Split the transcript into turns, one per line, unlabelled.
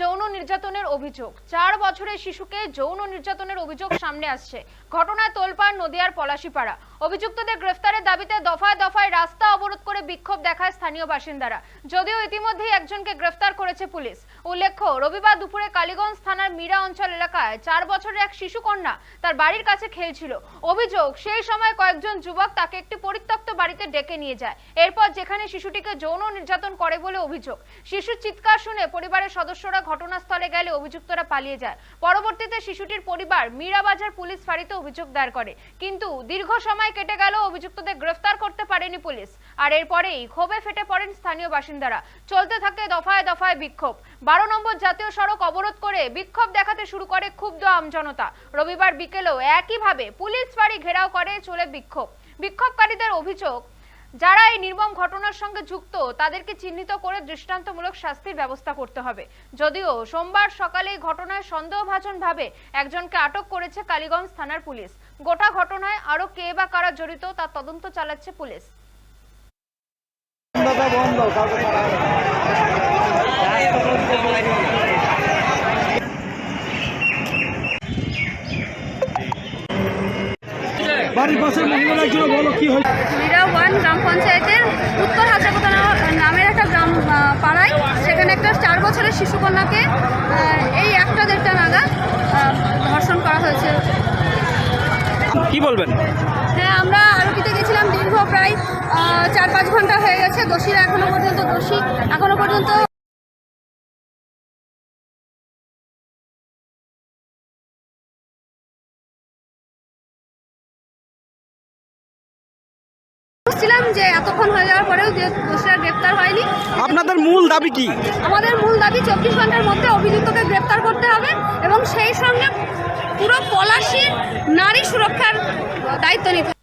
যৌন নির্যাতনের অভিযোগ। চার বছরের শিশুকে যৌন নির্যাতনের অভিযোগ সামনে আসছে। ঘটনায় তোলপাড়, নদিয়ার পলাশিপাড়া। অভিযুক্তদের গ্রেফতারের দাবিতে দফায় দফায় রাস্তা অবরোধ করে বিক্ষোভ দেখায় স্থানীয় বাসিন্দারা। যদিও ইতিমধ্যেই একজনকে গ্রেফতার করেছে পুলিশ। উল্লেখ্য, রবিবার দুপুরে কালীগঞ্জ থানার মীরা অঞ্চল এলাকায় চার বছরের এক শিশু কন্যা তার বাড়ির কাছে খেলছিল। অভিযোগ, সেই সময় কয়েকজন যুবক তাকে একটি পরিত্যক্ত বাড়িতে ডেকে নিয়ে যায়। এরপর যেখানে শিশুটিকে যৌন নির্যাতন করে বলে অভিযোগ। শিশুর চিৎকার শুনে পরিবারের সদস্যরা ঘটনাস্থলে গেলে অভিযুক্তরা পালিয়ে যায়। পরবর্তীতে শিশুটির পরিবার মীরাবাজার পুলিশ ফাঁড়িতে অভিযোগ দায়ের করে। কিন্তু দীর্ঘ সময় কেটে গেল, অভিযুক্তদের গ্রেফতার করতে পারেনি পুলিশ। আর এরপরেই ক্ষোভে ফেটে পড়েন স্থানীয় বাসিন্দারা। চলতে থাকে দফায় দফায় বিক্ষোভ। বারো নম্বর জাতীয় সড়ক অবরোধ করে বিক্ষোভ দেখাতে শুরু করে ক্ষুব্ধ আমজনতা। রবিবার বিকেলেও একইভাবে পুলিশ ফাঁড়ি ঘেরাও করে চলে বিক্ষোভ। বিক্ষোভকারীদের অভিযোগ, যারা এই নির্মম ঘটনার সঙ্গে যুক্ত, তাদেরকে চিহ্নিত করে দৃষ্টান্তমূলক শাস্তির ব্যবস্থা করতে হবে। যদিও সোমবার সকালে এই ঘটনায় সন্দেহভাজন ভাবে একজনকে আটক করেছে কালীগঞ্জ থানার পুলিশ। গোটা ঘটনায় আরও কে বা কারা জড়িত তার তদন্ত চালাচ্ছে পুলিশ।
বন্ধ বন্ধ কাউকে তাড়া হবে না। বাড়ির পাশের মহিলারা একজন বলো কি হয়েছে?
মিরা ওয়ান গ্রাম পঞ্চায়েতের উত্তর হাজারকোটা নামের একটা গ্রাম পাড়ায়। সেখানে একটা চার বছরের শিশুকন্যাকে এই একটা দেড়টা নাগাদ ধর্ষণ করা হয়েছে।
কি বলবেন?
হ্যাঁ আমরা আরতিতে গেছিলাম দীর্ঘ প্রায় চার পাঁচ ঘণ্টা হয়ে গেছে। দোষীরা এখনও পর্যন্ত দোষী। এখনও পর্যন্ত বুঝছিলাম যে এতক্ষণ হয়ে যাওয়ার পরেও যে দোষীরা গ্রেপ্তার হয়নি
আপনাদের মূল দাবি কি
আমাদের মূল দাবি চব্বিশ ঘণ্টার মধ্যে অভিযুক্তকে গ্রেপ্তার করতে হবে এবং সেই সঙ্গে পুরো পলাশির নারী সুরক্ষার দায়িত্ব নিতে।